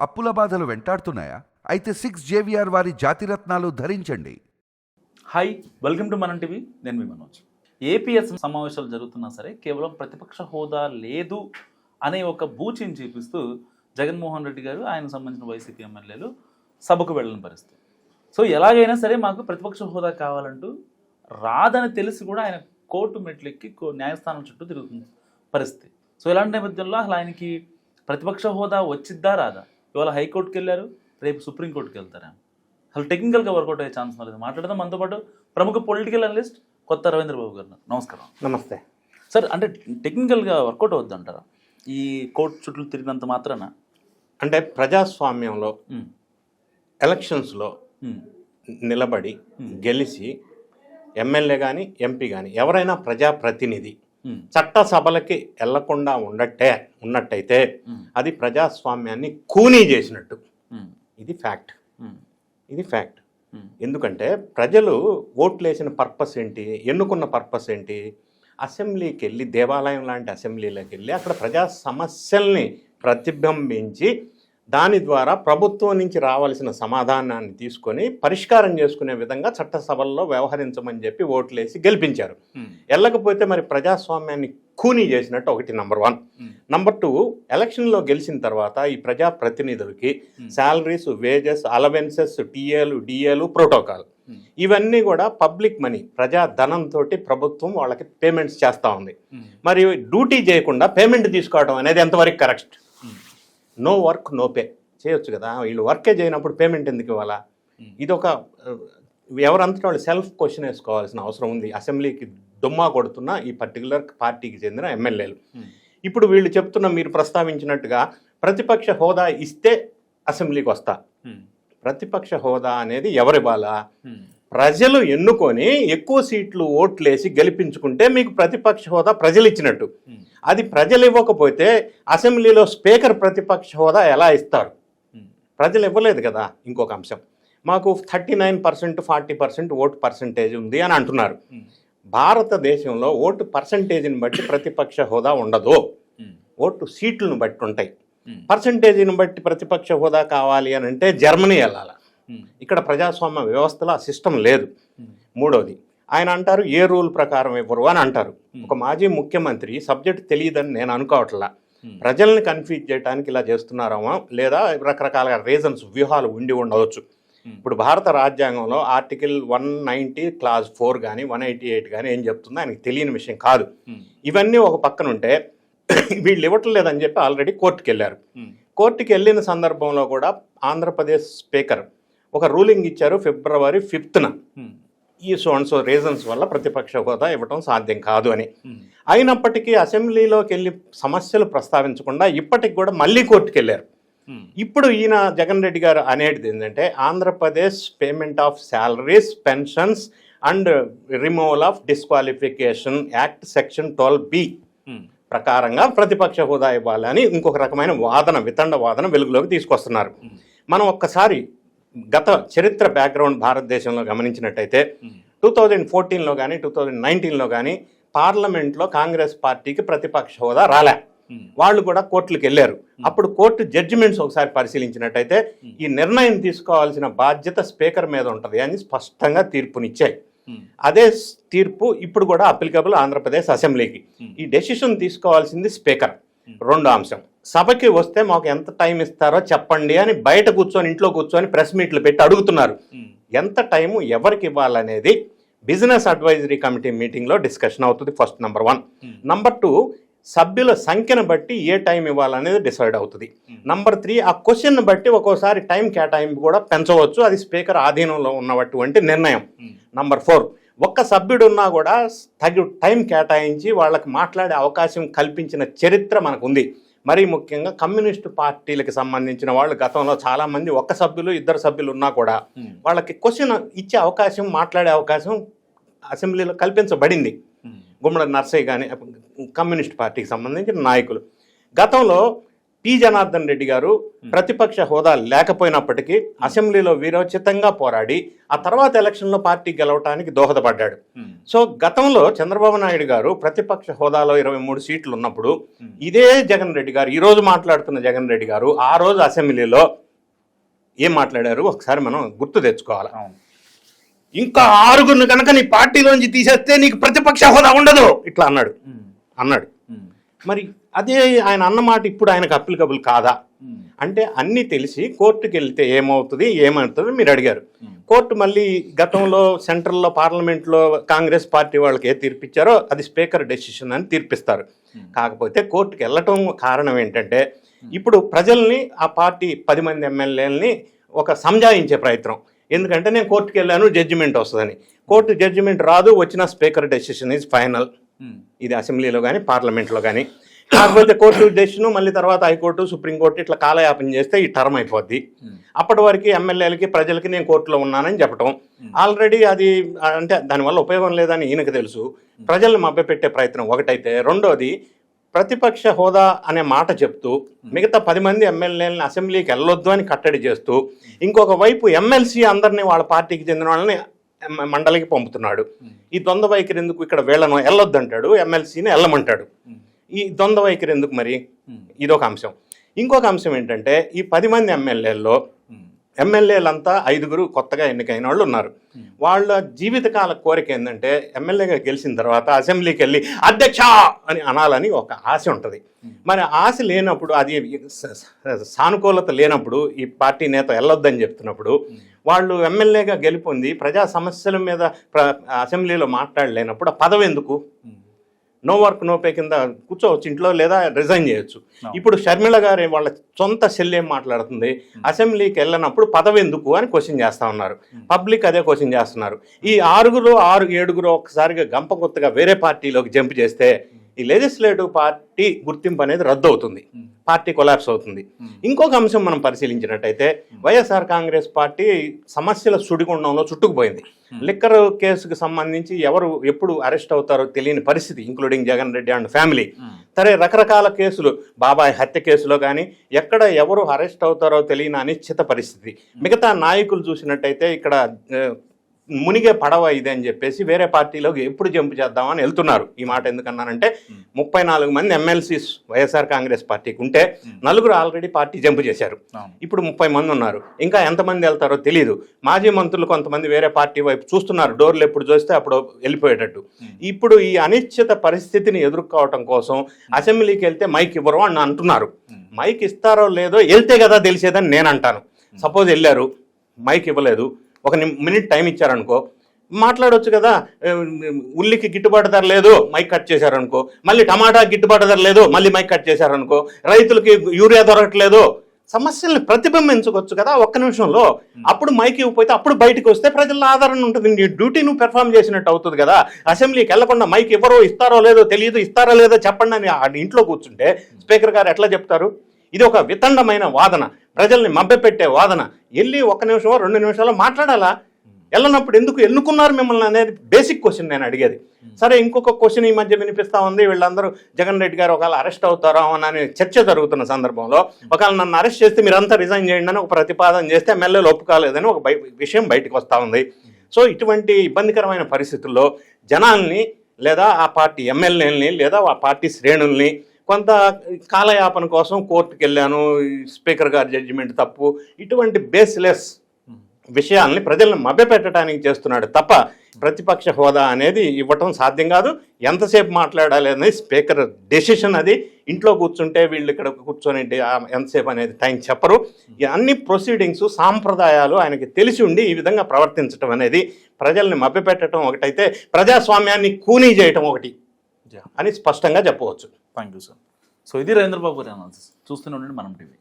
అప్పుల బాధలు వెంటాడుతున్నాయా? అయితే సిక్స్ జేవిఆర్ వారి జాతిరత్నాలు ధరించండి. Hi welcome to Manam TV నేను మీ మనోజ్. ఏపీఎస్ సమావేశాలు జరుగుతున్నా సరే కేవలం ప్రతిపక్ష హోదా లేదు అనే ఒక బూచిని చూపిస్తూ జగన్మోహన్ రెడ్డి గారు ఆయన సంబంధించిన వైసీపీ ఎమ్మెల్యేలు సభకు వెళ్ళని పరిస్థితి. సో ఎలాగైనా సరే మాకు ప్రతిపక్ష హోదా కావాలంటూ రాదని తెలిసి కూడా ఆయన కోర్టు మెట్లెక్కి కో- న్యాయస్థానం చుట్టూ తిరుగుతుంది పరిస్థితి. సో ఇలాంటి నేపథ్యంలో అసలు ఆయనకి ప్రతిపక్ష హోదా వచ్చిద్దా రాదా? ఇవాళ హైకోర్టుకి వెళ్ళారు రేపు సుప్రీంకోర్టుకి వెళ్తారా? అసలు టెక్నికల్గా వర్కౌట్ అయ్యే ఛాన్స్ లేదు మాట్లాడదాం మనతో పాటు ప్రముఖ పొలిటికల్ అనలిస్ట్ కొత్త రవీంద్ర బాబు గారు. నమస్కారం. నమస్తే. సార్ అంటే టెక్నికల్గా వర్కౌట్ అవుద్దంటారా ఈ కోర్టు చుట్టూ తిరిగినంత మాత్రాన? అంటే ప్రజాస్వామ్యంలో ఎలక్షన్స్లో నిలబడి గెలిచి ఎమ్మెల్యే కానీ ఎంపీ కానీ ఎవరైనా ప్రజాప్రతినిధి చట్టసభలకి వెళ్ళకుండా ఉండట్టే ఉన్నట్టయితే అది ప్రజాస్వామ్యాన్ని కూనీ చేసినట్టు. ఇది ఫ్యాక్ట్. ఇది ఫ్యాక్ట్. ఎందుకంటే ప్రజలు ఓట్లు వేసిన పర్పస్ ఏంటి ఎన్నుకున్న పర్పస్ ఏంటి అసెంబ్లీకి వెళ్ళి దేవాలయం లాంటి అసెంబ్లీలోకి వెళ్ళి అక్కడ ప్రజా సమస్యల్ని ప్రతిబింబించి దాని ద్వారా ప్రభుత్వం నుంచి రావాల్సిన సమాధానాన్ని తీసుకొని పరిష్కారం చేసుకునే విధంగా చట్టసభల్లో వ్యవహరించమని చెప్పి ఓట్లేసి గెలిపించారు. వెళ్ళకపోతే మరి ప్రజాస్వామ్యాన్ని కూనీ చేసినట్టు ఒకటి నంబర్ వన్ నంబర్ టూ ఎలక్షన్లో గెలిచిన తర్వాత ఈ ప్రజాప్రతినిధులకి శాలరీస్ వేజెస్ అలవెన్సెస్ టీఏలు డిఏలు ప్రోటోకాల్ ఇవన్నీ కూడా పబ్లిక్ మనీ ప్రజా ధనంతో ప్రభుత్వం వాళ్ళకి పేమెంట్స్ చేస్తూ ఉంది. ఉమ్, మరి డ్యూటీ చేయకుండా పేమెంట్ తీసుకోవడం అనేది ఎంతవరకు correct? No work no pay చేయొచ్చు కదా. వీళ్ళు వర్కే చేయనప్పుడు పేమెంట్ ఎందుకు ఇవ్వాలా? ఉమ్. ఇది ఒక ఎవరంతటా వాళ్ళు సెల్ఫ్ క్వశ్చన్ వేసుకోవాల్సిన అవసరం ఉంది. అసెంబ్లీకి దుమ్మా కొడుతున్న ఈ పర్టికులర్ పార్టీకి చెందిన ఎమ్మెల్యేలు. ఉమ్, ఇప్పుడు వీళ్ళు చెప్తున్న మీరు ప్రస్తావించినట్టుగా ప్రతిపక్ష హోదా ఇస్తే అసెంబ్లీకి వస్తా. ఉమ్, ప్రతిపక్ష హోదా అనేది ఎవరివ్వాలా? ప్రజలు ఎన్నుకొని ఎక్కువ సీట్లు ఓట్లేసి గెలిపించుకుంటే మీకు ప్రతిపక్ష హోదా ప్రజలు ఇచ్చినట్టు అది ప్రజలు ఇవ్వకపోతే అసెంబ్లీలో స్పీకర్ ప్రతిపక్ష హోదా ఎలా ఇస్తారు? ప్రజలు ఇవ్వలేదు కదా ఇంకొక అంశం. మాకు thirty nine percent forty percent vote percentage ఉంది అని అంటున్నారు. భారతదేశంలో ఓటు పర్సంటేజ్ని బట్టి ప్రతిపక్ష హోదా ఉండదు. ఓటు సీట్లను బట్టి ఉంటాయి. పర్సంటేజ్ని బట్టి ప్రతిపక్ష హోదా కావాలి అని అంటే జర్మనీ వెళ్ళాలి? ఇక్కడ ప్రజాస్వామ్య వ్యవస్థలో ఆ సిస్టమ్ లేదు. ఉమ్, మూడోది ఆయన అంటారు ఏ రూల్ ప్రకారం ఇవ్వరు అని అంటారు. ఒక మాజీ ముఖ్యమంత్రి సబ్జెక్ట్ తెలియదని నేను అనుకోవట్లా. ప్రజల్ని కన్ఫ్యూజ్ చేయడానికి ఇలా చేస్తున్నారేమో లేదా రకరకాల రీజన్స్ వ్యూహాలు ఉండి ఉండవచ్చు. ఇప్పుడు భారత రాజ్యాంగంలో article one ninety clause four కానీ వన్ ఎయిటీ ఎయిట్ కానీ ఏం చెప్తుందో ఆయనకి తెలియని విషయం కాదు. ఇవన్నీ ఒక పక్కన ఉంటే వీళ్ళు ఇవ్వట్లేదని చెప్పి ఆల్రెడీ కోర్టుకి వెళ్ళారు కోర్టుకి వెళ్ళిన సందర్భంలో కూడా ఆంధ్రప్రదేశ్ స్పీకర్ ఒక రూలింగ్ ఇచ్చారు ఫిబ్రవరి ఫిఫ్త్న. ఈ సో అండ్ సో రీజన్స్ వల్ల ప్రతిపక్ష హోదా ఇవ్వటం సాధ్యం కాదు అని. అయినప్పటికీ అసెంబ్లీలోకి వెళ్ళి సమస్యలు ప్రస్తావించకుండా ఇప్పటికి కూడా మళ్ళీ కోర్టుకు వెళ్ళారు ఇప్పుడు ఈయన జగన్ రెడ్డి గారు అనేది ఏంటంటే Andhra Pradesh payment of salaries pensions and removal of disqualification act section twelve B ప్రకారంగా ప్రతిపక్ష హోదా ఇవ్వాలని ఇంకొక రకమైన వాదన వితండ వాదన వెలుగులోకి తీసుకొస్తున్నారు. మనం ఒక్కసారి గత చరిత్ర బ్యాక్గ్రౌండ్ భారతదేశంలో గమనించినట్టయితే టూ థౌజండ్ ఫోర్టీన్లో కానీ టూ థౌజండ్ నైన్టీన్లో కానీ పార్లమెంట్లో కాంగ్రెస్ పార్టీకి ప్రతిపక్ష హోదా రాలే. వాళ్ళు కూడా కోర్టులకు వెళ్ళారు. అప్పుడు కోర్టు జడ్జిమెంట్స్ ఒకసారి పరిశీలించినట్టయితే ఈ నిర్ణయం తీసుకోవాల్సిన బాధ్యత స్పీకర్ మీద ఉంటుంది అని స్పష్టంగా తీర్పునిచ్చాయి. అదే తీర్పు ఇప్పుడు కూడా అప్లికబుల్ ఆంధ్రప్రదేశ్ అసెంబ్లీకి. ఈ డెసిషన్ తీసుకోవాల్సింది స్పీకర్. రెండో అంశం. సభకి వస్తే మాకు ఎంత టైం ఇస్తారో చెప్పండి అని బయట కూర్చొని ఇంట్లో కూర్చొని ప్రెస్ మీట్లు పెట్టి అడుగుతున్నారు. ఎంత టైము ఎవరికి ఇవ్వాలనేది బిజినెస్ అడ్వైజరీ కమిటీ మీటింగ్లో డిస్కషన్ అవుతుంది first number one. Number two సభ్యుల సంఖ్యను బట్టి ఏ టైం ఇవ్వాలనేది డిసైడ్ అవుతుంది. నంబర్ త్రీ ఆ క్వశ్చన్ బట్టి ఒక్కోసారి టైం కేటాయింపు కూడా పెంచవచ్చు. అది స్పీకర్ ఆధీనంలో ఉన్నటువంటి నిర్ణయం. నంబర్ ఫోర్ ఒక్క సభ్యుడు ఉన్నా కూడా తగు టైం కేటాయించి వాళ్ళకి మాట్లాడే అవకాశం కల్పించిన చరిత్ర మనకు ఉంది మరీ ముఖ్యంగా కమ్యూనిస్టు పార్టీలకు సంబంధించిన వాళ్ళు గతంలో చాలామంది ఒక్క సభ్యులు ఇద్దరు సభ్యులు ఉన్నా కూడా వాళ్ళకి క్వశ్చన్ ఇచ్చే అవకాశం మాట్లాడే అవకాశం అసెంబ్లీలో కల్పించబడింది. గుమ్మడి నర్సయ్య కానీ కమ్యూనిస్ట్ పార్టీకి సంబంధించిన నాయకులు. గతంలో టి జనార్దన్ రెడ్డి గారు ప్రతిపక్ష హోదా లేకపోయినప్పటికీ అసెంబ్లీలో వీరోచితంగా పోరాడి ఆ తర్వాత ఎలక్షన్లో పార్టీ గెలవటానికి దోహదపడ్డాడు. సో గతంలో చంద్రబాబు నాయుడు గారు ప్రతిపక్ష హోదాలో ఇరవై మూడు సీట్లు ఉన్నప్పుడు ఇదే జగన్ రెడ్డి గారు ఈ రోజు మాట్లాడుతున్న జగన్ రెడ్డి గారు ఆ రోజు అసెంబ్లీలో ఏం మాట్లాడారు? ఒకసారి మనం గుర్తు తెచ్చుకోవాలి? ఇంకా ఆరుగురిని కనుక నీ పార్టీలోంచి తీసేస్తే నీకు ప్రతిపక్ష హోదా ఉండదు. ఇట్లా అన్నాడు. అన్నాడు. మరి అదే ఆయన అన్నమాట ఇప్పుడు ఆయనకు అప్లికబుల్ కాదా? అంటే అన్నీ తెలిసి కోర్టుకి వెళ్తే ఏమవుతుంది ఏమవుతుంది మీరు అడిగారు. కోర్టు మళ్ళీ గతంలో సెంట్రల్లో పార్లమెంట్లో కాంగ్రెస్ పార్టీ వాళ్ళకి ఏ తీర్పిచ్చారో అది స్పీకర్ డెసిషన్ అని తీర్పిస్తారు. కాకపోతే కోర్టుకి వెళ్ళటం కారణం ఏంటంటే ఇప్పుడు ప్రజల్ని ఆ పార్టీ పది మంది ఎమ్మెల్యేలని ఒక సంజాయించే ప్రయత్నం. ఎందుకంటే నేను కోర్టుకి వెళ్ళాను జడ్జిమెంట్ వస్తుందని. కోర్టు జడ్జిమెంట్ రాదు వచ్చిన స్పీకర్ డెసిషన్ ఈజ్ ఫైనల్. ఇది అసెంబ్లీలో కానీ పార్లమెంట్లో కానీ కాకపోతే కోర్టు డెసిషన్ మళ్ళీ తర్వాత హైకోర్టు సుప్రీంకోర్టు ఇట్లా కాలయాపన చేస్తే ఈ టర్మ్ అయిపోద్ది. ఉమ్, అప్పటి వరకు ఎమ్మెల్యేలకి ప్రజలకి నేను కోర్టులో ఉన్నానని చెప్పటం. ఆల్రెడీ అది ఆ, అంటే దానివల్ల ఉపయోగం లేదని ఈయనకు తెలుసు. ప్రజల్ని మభ్యపెట్టే ప్రయత్నం ఒకటైతే. రెండోది ప్రతిపక్ష హోదా అనే మాట చెప్తూ మిగతా పది మంది ఎమ్మెల్యేలని అసెంబ్లీకి వెళ్ళొద్దు అని కట్టడి చేస్తూ ఇంకొక వైపు ఎమ్మెల్సీ అందరినీ వాళ్ళ పార్టీకి చెందిన వాళ్ళని మండలికి పంపుతున్నాడు. ఈ ద్వంద్వ వైఖరి ఎందుకు ఇక్కడ వీళ్ళను? వెళ్ళొద్దు అంటాడు ఎమ్మెల్సీని వెళ్ళమంటాడు. ఈ ద్వంద్వ వైఖరి ఎందుకు మరి? ఇదొక అంశం. ఇంకొక అంశం ఏంటంటే ఈ పది మంది ఎమ్మెల్యేల్లో ఎమ్మెల్యేలంతా ఐదుగురు కొత్తగా ఎన్నికైన వాళ్ళు ఉన్నారు వాళ్ళ జీవితకాల కోరిక ఏంటంటే ఎమ్మెల్యేగా గెలిచిన తర్వాత అసెంబ్లీకి వెళ్ళి అధ్యక్ష! అని అనాలని ఒక ఆశ ఉంటుంది. మరి ఆశ లేనప్పుడు అది సానుకూలత లేనప్పుడు ఈ పార్టీ నేత వెళ్ళొద్దని చెప్తున్నప్పుడు వాళ్ళు ఎమ్మెల్యేగా గెలుపొంది ప్రజా సమస్యల మీద ప్ర అసెంబ్లీలో మాట్లాడలేనప్పుడు ఆ పదవి ఎందుకు? నో వర్క్ నో పే కింద కూర్చోవచ్చు ఇంట్లో లేదా రిజైన్ చేయొచ్చు. ఇప్పుడు షర్మిల గారి వాళ్ళ సొంత సెల్ ఏం మాట్లాడుతుంది అసెంబ్లీకి వెళ్ళినప్పుడు పదవి ఎందుకు అని క్వశ్చన్ చేస్తా ఉన్నారు. పబ్లిక్ అదే క్వశ్చన్ చేస్తున్నారు. ఈ ఆరుగురు ఆరు ఏడుగురు ఒక్కసారిగా గంప కొత్తగా వేరే పార్టీలోకి జంప్ చేస్తే ఈ లెజిస్లేటివ్ పార్టీ గుర్తింపు అనేది రద్దు అవుతుంది పార్టీ కొలాప్స్ అవుతుంది. ఇంకొక అంశం మనం పరిశీలించినట్టయితే వైఎస్ఆర్ కాంగ్రెస్ పార్టీ సమస్యల సుడిగుండంలో చుట్టుకుపోయింది. లిక్కర్ కేసుకు సంబంధించి ఎవరు ఎప్పుడు అరెస్ట్ అవుతారో తెలియని పరిస్థితి including Jagan Reddy and family సరే రకరకాల కేసులు బాబాయ్ హత్య కేసులో కానీ ఎక్కడ ఎవరు అరెస్ట్ అవుతారో తెలియని అనిశ్చిత పరిస్థితి. మిగతా నాయకులు చూసినట్టయితే ఇక్కడ మునిగే పడవ ఇది అని చెప్పేసి వేరే పార్టీలోకి ఎప్పుడు జంపు చేద్దామని వెళ్తున్నారు. ఈ మాట ఎందుకన్నానంటే ముప్పై నాలుగు మంది ఎమ్మెల్సీస్ వైఎస్ఆర్ కాంగ్రెస్ పార్టీకి ఉంటే నలుగురు ఆల్రెడీ పార్టీ జంపు చేశారు. ఇప్పుడు ముప్పై మంది ఉన్నారు. ఇంకా ఎంతమంది వెళ్తారో తెలియదు మాజీ మంత్రులు కొంతమంది వేరే పార్టీ వైపు చూస్తున్నారు. డోర్లు ఎప్పుడు చూస్తే అప్పుడు వెళ్ళిపోయేటట్టు. ఇప్పుడు ఈ అనిశ్చిత పరిస్థితిని ఎదుర్కోవటం కోసం అసెంబ్లీకి వెళ్తే మైక్ ఇవ్వరు అని అంటున్నారు. మైక్ ఇస్తారో లేదో వెళ్తే కదా తెలిసేదని నేను అంటాను. సపోజ్ వెళ్ళారు. మైక్ ఇవ్వలేదు. ఒక మినిట్ టైం ఇచ్చారనుకో మాట్లాడొచ్చు కదా ఉల్లికి గిట్టుబాటు ధర లేదు మైక్ కట్ చేశారనుకో మళ్ళీ టమాటా గిట్టుబాటు ధర లేదు మళ్ళీ మైక్ కట్ చేశారనుకో రైతులకి యూరియా దొరకట్లేదు సమస్యల్ని ప్రతిబింబించుకోవచ్చు కదా ఒక్క నిమిషంలో. అప్పుడు మైక్ ఇవ్వకపోతే అప్పుడు బయటకు వస్తే ప్రజల ఆదరణ ఉంటుంది. నీ డ్యూటీ నువ్వు పెర్ఫామ్ చేసినట్టు అవుతుంది కదా. అసెంబ్లీకి వెళ్ళకుండా మైక్ ఎవరో ఇస్తారో లేదో తెలియదు ఇస్తారో లేదో చెప్పండి అని ఇంట్లో కూర్చుంటే స్పీకర్ గారు ఎట్లా చెప్తారు? ఇది ఒక వితండమైన వాదన. ప్రజల్ని మభ్యపెట్టే వాదన. వెళ్ళి ఒక నిమిషమో రెండు నిమిషాలు మాట్లాడాలా? వెళ్ళనప్పుడు ఎందుకు ఎన్నుకున్నారు మిమ్మల్ని అనేది బేసిక్ క్వశ్చన్ నేను అడిగేది. సరే ఇంకొక క్వశ్చన్ ఈ మధ్య వినిపిస్తా ఉంది. వీళ్ళందరూ జగన్ రెడ్డి గారు ఒకవేళ అరెస్ట్ అవుతారా అని చర్చ జరుగుతున్న సందర్భంలో ఒకవేళ నన్ను అరెస్ట్ చేస్తే మీరంతా రిజైన్ చేయండి అని ఒక ప్రతిపాదన చేస్తే ఎమ్మెల్యేలు ఒప్పుకోలేదని ఒక విషయం బయటకు వస్తూ ఉంది. సో ఇటువంటి ఇబ్బందికరమైన పరిస్థితుల్లో జనాల్ని లేదా ఆ పార్టీ ఎమ్మెల్యేలని లేదా ఆ పార్టీ శ్రేణుల్ని కొంత కాలయాపన కోసం కోర్టుకు వెళ్ళాను స్పీకర్ గారి జడ్జిమెంట్ తప్పు ఇటువంటి బేస్లెస్ విషయాల్ని ప్రజలను మభ్యపెట్టడానికి చేస్తున్నాడు తప్ప ప్రతిపక్ష హోదా అనేది ఇవ్వటం సాధ్యం కాదు. ఎంతసేపు మాట్లాడాలి అనేది స్పీకర్ డెసిషన్ అది. ఇంట్లో కూర్చుంటే వీళ్ళు ఇక్కడ కూర్చొని ఎంతసేపు అనేది టైం చెప్పరు. అన్ని ప్రొసీడింగ్స్ సాంప్రదాయాలు ఆయనకి తెలిసి ఉండి ఈ విధంగా ప్రవర్తించడం అనేది ప్రజల్ని మభ్యపెట్టడం ఒకటైతే ప్రజాస్వామ్యాన్ని కూనీ చేయటం ఒకటి. అని స్పష్టంగా చెప్పవచ్చు. థ్యాంక్ యూ సార్ సో ఇది రవీంద్రబాబు గారి అనాలిసిస్ చూస్తూనే ఉండండి మనం టీవీ.